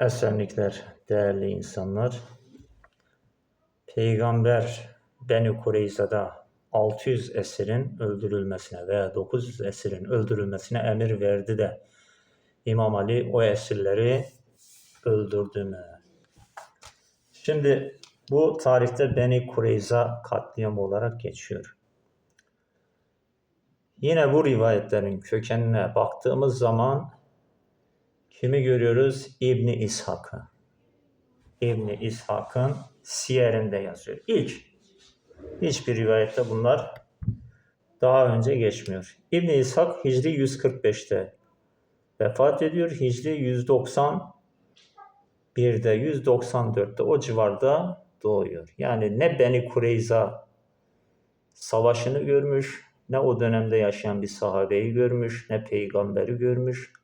Esenlikler değerli insanlar. Peygamber Beni Kureyza'da 600 esirin öldürülmesine veya 900 esirin öldürülmesine emir verdi de İmam Ali o esirleri öldürdü mü? Şimdi bu tarihte Beni Kureyza katliamı olarak geçiyor. Yine bu rivayetlerin kökenine baktığımız zaman kimi görüyoruz? İbni İshak'ı. İbni İshak'ın siyerinde yazıyor. İlk hiçbir rivayette bunlar daha önce geçmiyor. İbni İshak Hicri 145'te vefat ediyor. Hicri 191'de, 194'te o civarda doğuyor. Yani ne Beni Kureyza savaşını görmüş, ne o dönemde yaşayan bir sahabeyi görmüş, ne peygamberi görmüş.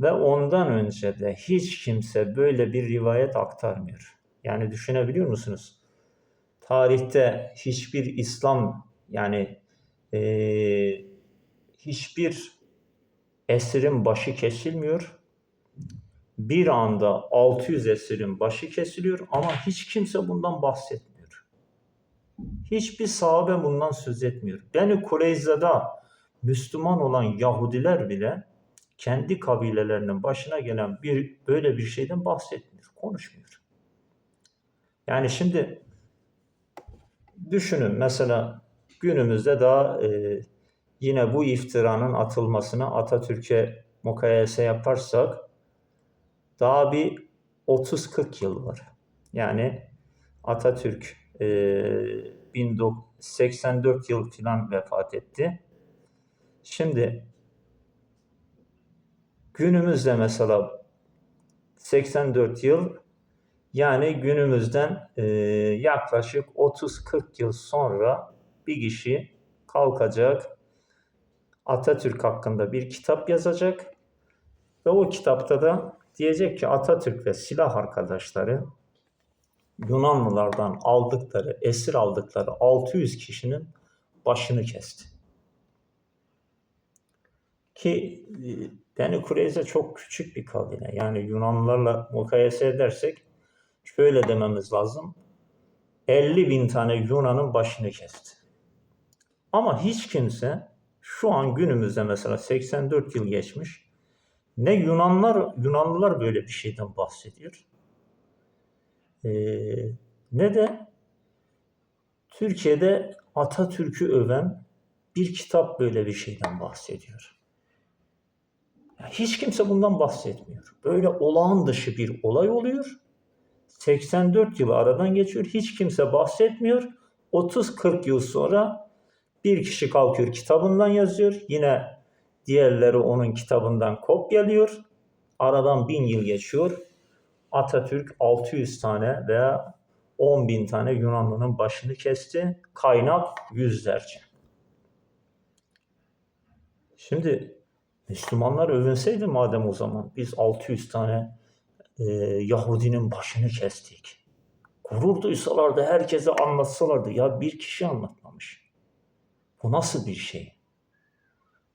Ve ondan önce de hiç kimse böyle bir rivayet aktarmıyor. Yani düşünebiliyor musunuz? Tarihte hiçbir İslam yani eee, hiçbir esirin başı kesilmiyor. Bir anda 600 esirin başı kesiliyor ama hiç kimse bundan bahsetmiyor. Hiçbir sahabe bundan söz etmiyor. Beni Kureyza'da Müslüman olan Yahudiler bile kendi kabilelerinin başına gelen bir böyle bir şeyden bahsetmiyor, konuşmuyor. Yani şimdi düşünün mesela günümüzde daha e, yine bu iftiranın atılmasına Atatürk'e mukayese yaparsak daha bir 30-40 yıl var. Yani Atatürk e, 1984 yıl falan vefat etti. Şimdi günümüzde mesela 84 yıl yani günümüzden e, yaklaşık 30-40 yıl sonra bir kişi kalkacak Atatürk hakkında bir kitap yazacak ve o kitapta da diyecek ki Atatürk ve silah arkadaşları Yunanlılardan aldıkları, esir aldıkları 600 kişinin başını kesti. Ki Beni Kureyze çok küçük bir kabile. Yani Yunanlılarla mukayese edersek şöyle dememiz lazım. 50 bin tane Yunan'ın başını kesti. Ama hiç kimse şu an günümüzde mesela 84 yıl geçmiş ne Yunanlar Yunanlılar böyle bir şeyden bahsediyor. Ee, ne de Türkiye'de Atatürk'ü öven bir kitap böyle bir şeyden bahsediyor. Hiç kimse bundan bahsetmiyor. Böyle olağan dışı bir olay oluyor. 84 yıl aradan geçiyor. Hiç kimse bahsetmiyor. 30-40 yıl sonra bir kişi kalkıyor kitabından yazıyor. Yine diğerleri onun kitabından kopyalıyor. Aradan bin yıl geçiyor. Atatürk 600 tane veya 10 bin tane Yunanlı'nın başını kesti. Kaynak yüzlerce. Şimdi Müslümanlar övünseydi madem o zaman biz 600 tane e, Yahudinin başını kestik. Gurur duysalardı, herkese anlatsalardı. Ya bir kişi anlatmamış. Bu nasıl bir şey?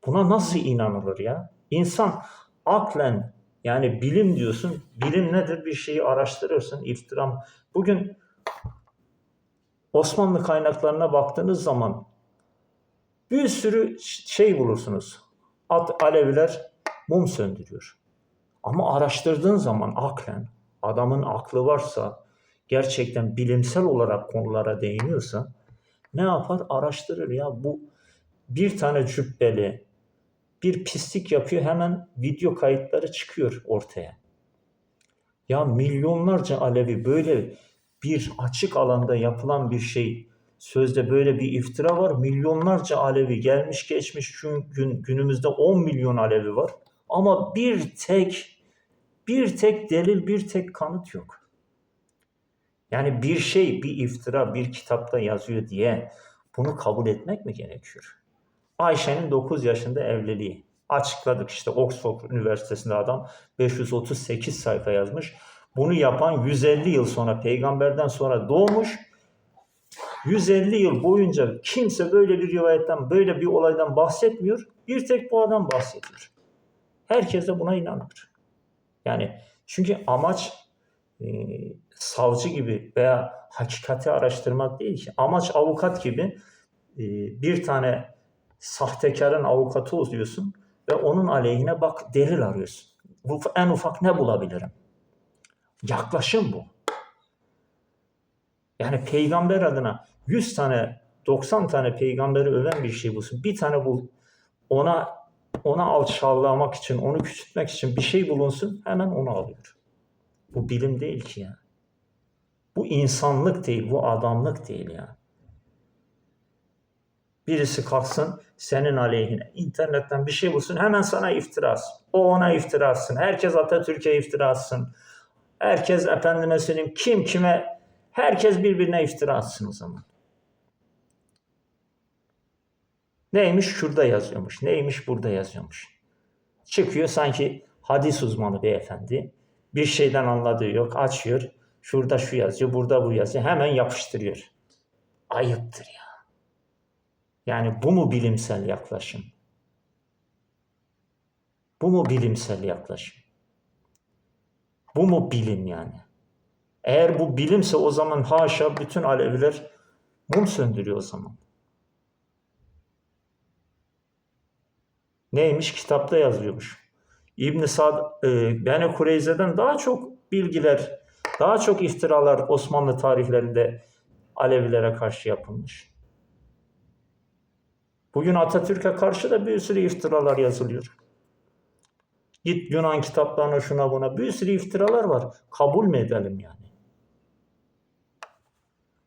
Buna nasıl inanılır ya? İnsan aklen yani bilim diyorsun. Bilim nedir? Bir şeyi araştırırsın. iftiram. Bugün Osmanlı kaynaklarına baktığınız zaman bir sürü şey bulursunuz. At Aleviler mum söndürüyor. Ama araştırdığın zaman aklen, adamın aklı varsa, gerçekten bilimsel olarak konulara değiniyorsa ne yapar? Araştırır ya bu bir tane cübbeli bir pislik yapıyor hemen video kayıtları çıkıyor ortaya. Ya milyonlarca Alevi böyle bir açık alanda yapılan bir şey sözde böyle bir iftira var. Milyonlarca Alevi gelmiş geçmiş şu gün, günümüzde 10 milyon Alevi var. Ama bir tek bir tek delil, bir tek kanıt yok. Yani bir şey, bir iftira bir kitapta yazıyor diye bunu kabul etmek mi gerekiyor? Ayşe'nin 9 yaşında evliliği. Açıkladık işte Oxford Üniversitesi'nde adam 538 sayfa yazmış. Bunu yapan 150 yıl sonra peygamberden sonra doğmuş. 150 yıl boyunca kimse böyle bir rivayetten, böyle bir olaydan bahsetmiyor. Bir tek bu adam bahsediyor. Herkes de buna inanıyor. Yani Çünkü amaç e, savcı gibi veya hakikati araştırmak değil ki. Amaç avukat gibi e, bir tane sahtekarın avukatı oluyorsun ve onun aleyhine bak delil arıyorsun. Bu en ufak ne bulabilirim? Yaklaşım bu. Yani peygamber adına 100 tane 90 tane peygamberi öven bir şey bulsun. Bir tane bul ona ona alçallamak için, onu küçültmek için bir şey bulunsun hemen onu alıyor. Bu bilim değil ki ya. Bu insanlık değil, bu adamlık değil ya. Birisi kalksın senin aleyhine internetten bir şey bulsun hemen sana iftira atsın. O ona iftira atsın. Herkes Atatürk'e iftira atsın. Herkes efendime söyleyeyim kim kime herkes birbirine iftira atsın o zaman. Neymiş şurada yazıyormuş. Neymiş burada yazıyormuş. Çıkıyor sanki hadis uzmanı beyefendi. Bir şeyden anladığı yok. Açıyor. Şurada şu yazıyor. Burada bu yazıyor. Hemen yapıştırıyor. Ayıptır ya. Yani bu mu bilimsel yaklaşım? Bu mu bilimsel yaklaşım? Bu mu bilim yani? Eğer bu bilimse o zaman haşa bütün Aleviler mum söndürüyor o zaman. Neymiş? Kitapta yazıyormuş. İbn Sad, e, Beni Kureyze'den daha çok bilgiler, daha çok iftiralar Osmanlı tarihlerinde Alevilere karşı yapılmış. Bugün Atatürk'e karşı da bir sürü iftiralar yazılıyor. Git Yunan kitaplarına şuna buna bir sürü iftiralar var. Kabul mü edelim yani?